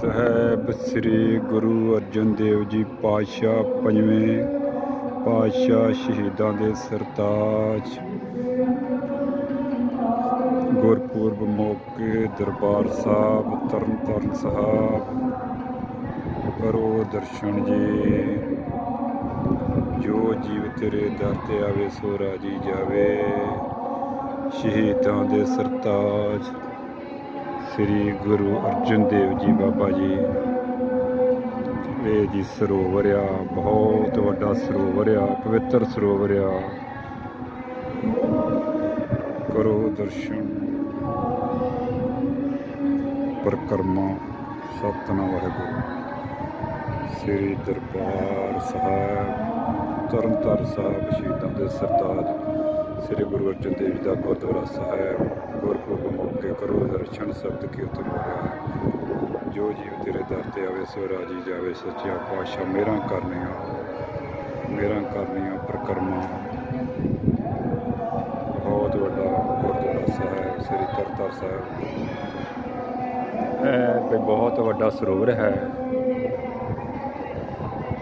ਸਾਹਿਬ ਸ੍ਰੀ ਗੁਰੂ ਅਰਜਨ ਦੇਵ ਜੀ ਪਾਤਸ਼ਾਹ ਪੰਜਵੇਂ ਪਾਤਸ਼ਾਹ ਸ਼ਹੀਦਾਂ ਦੇ ਸਰਤਾਜ ਗੁਰਪੁਰਬ ਮੌਕੇ ਦਰਬਾਰ ਸਾਹਿਬ ਤਰਨਤਾਰਨ ਸਾਹਿਬ ਕਰੋ ਦਰਸ਼ਨ ਜੀ। ਜੋ ਜੀਵ ਤੇਰੇ ਦਰ ਤੇ ਆਵੇ ਸੋ ਰਾਜੀ ਜਾਵੇ। ਸ਼ਹੀਦਾਂ ਦੇ ਸਰਤਾਜ ਸ੍ਰੀ ਗੁਰੂ ਅਰਜਨ ਦੇਵ ਜੀ ਬਾਬਾ ਜੀ। ਇਹ ਜੀ ਸਰੋਵਰ ਆ, ਬਹੁਤ ਵੱਡਾ ਸਰੋਵਰ ਆ, ਪਵਿੱਤਰ ਸਰੋਵਰ ਆ। ਕਰੋ ਦਰਸ਼ਨ। ਪਰਕਰਮਾ ਸਤਨਾਮ ਵਾਹਿਗੁਰੂ ਸ੍ਰੀ ਦਰਬਾਰ ਸਾਹਿਬ, ਤਰਨਤਾਰਨ ਸਾਹਿਬ, ਸ਼ਹੀਦਾਂ ਦੇ ਸਰਤਾਜ। ਸ੍ਰੀ ਗੁਰੂ ਅਰਜਨ ਦੇਵ ਜੀ ਦਾ ਗੁਰਦੁਆਰਾ ਸਾਹਿਬ, ਗੁਰਪੁਰਬ ਮੌਕੇ ਕਰੋ ਦਰਸ਼ਨ ਸ਼ਬਦ ਕੀਰਤਨ ਹੋ ਰਿਹਾ ਹੈ। ਜੋ ਜੀਵ ਤੇਰੇ ਦਰ ਤੇ ਆਵੇ, ਸੋ ਰਾਜੀ ਜਾਵੇ ਸੱਚਾ ਪਾਤਸ਼ਾਹ ਮੇਰਾ ਕਰਨੀਆਂ ਮੇਰਾ ਕਰਨੀਆਂ ਪ੍ਰਕਰਮਾਂ। ਬਹੁਤ ਵੱਡਾ ਗੁਰਦੁਆਰਾ ਸਾਹਿਬ, ਸ੍ਰੀ ਤਰਤਾਰ ਸਾਹਿਬ। ਇਹ ਕੋਈ ਬਹੁਤ ਵੱਡਾ ਸਰੋਵਰ ਹੈ।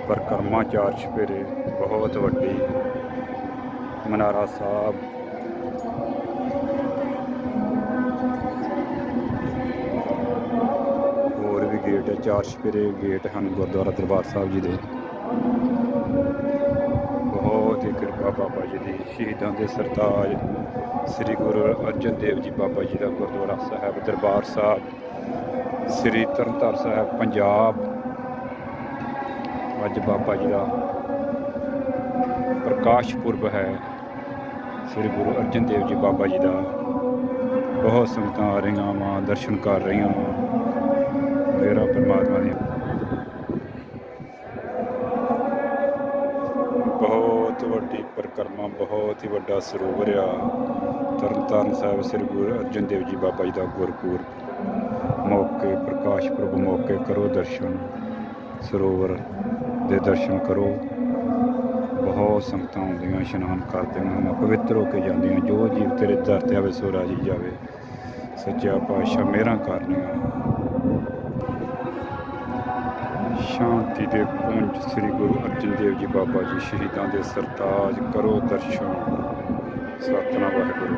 ਪਰਕਰਮਾ ਚਾਰ ਚੁਫੇਰੇ, ਬਹੁਤ ਵੱਡੀ। ਮਨਾਰਾ ਸਾਹਿਬ। ਹੋਰ ਵੀ ਗੇਟ ਹੈ, ਚਾਰ ਚੁਫੇਰੇ ਗੇਟ ਹਨ ਗੁਰਦੁਆਰਾ ਦਰਬਾਰ ਸਾਹਿਬ ਜੀ ਦੇ। ਬਹੁਤ ਹੀ ਕਿਰਪਾ ਬਾਬਾ ਜੀ ਦੀ, ਸ਼ਹੀਦਾਂ ਦੇ ਸਰਤਾਜ ਸ੍ਰੀ ਗੁਰੂ ਅਰਜਨ ਦੇਵ ਜੀ ਬਾਬਾ ਜੀ ਦਾ ਗੁਰਦੁਆਰਾ ਸਾਹਿਬ, ਦਰਬਾਰ ਸਾਹਿਬ, ਸ੍ਰੀ ਤਰਨਤਾਰਨ ਸਾਹਿਬ, ਪੰਜਾਬ। ਅੱਜ ਬਾਬਾ ਜੀ ਦਾ ਪ੍ਰਕਾਸ਼ ਪੁਰਬ ਹੈ। ਸ੍ਰੀ ਗੁਰੂ ਅਰਜਨ ਦੇਵ ਜੀ ਬਾਬਾ ਜੀ ਦਾ। ਬਹੁਤ ਸੰਗਤਾਂ ਆ ਰਹੀਆਂ ਵਾਂ, ਦਰਸ਼ਨ ਕਰ ਰਹੀਆਂ ਵਾਂ। ਮੇਰਾ ਪਰਮਾਤਮਾ ਦੀ ਬਹੁਤ ਵੱਡੀ ਪਰਿਕਰਮਾ, ਬਹੁਤ ਹੀ ਵੱਡਾ ਸਰੋਵਰ ਆ ਤਰਨਤਾਰਨ ਸਾਹਿਬ ਸ੍ਰੀ ਗੁਰੂ ਅਰਜਨ ਦੇਵ ਜੀ ਬਾਬਾ ਜੀ ਦਾ ਗੁਰਪੁਰਬ। ਮੌਕੇ ਪ੍ਰਕਾਸ਼ ਪੁਰਬ ਮੌਕੇ ਕਰੋ ਦਰਸ਼ਨ। ਸਰੋਵਰ ਦੇ ਦਰਸ਼ਨ ਕਰੋ। ਬਹੁਤ ਸੰਗਤਾਂ ਆਉਂਦੀਆਂ, ਇਸ਼ਨਾਨ ਕਰਦੇ ਹਨ ਪਵਿੱਤਰ ਹੋ ਕੇ ਜਾਂਦੀਆਂ, ਜੋ ਜੀਵ ਤੇਰੇ ਦਰ ਤੇ ਆਵੇ, ਸੋ ਰਾਜੀ ਜਾਵੇ। ਸੱਚਾ ਪਾਤਸ਼ਾਹ ਮੇਰਾ ਕਰਨੀਆਂ। ਸ਼ਾਂਤੀ ਦੇ ਪੁੰਜ ਸ੍ਰੀ ਗੁਰੂ ਅਰਜਨ ਦੇਵ ਜੀ ਬਾਬਾ ਜੀ ਸ਼ਹੀਦਾਂ ਦੇ ਸਰਤਾਜ ਕਰੋ ਦਰਸ਼ਨ। ਸਤਨਾਮ ਵਾਹਿਗੁਰੂ।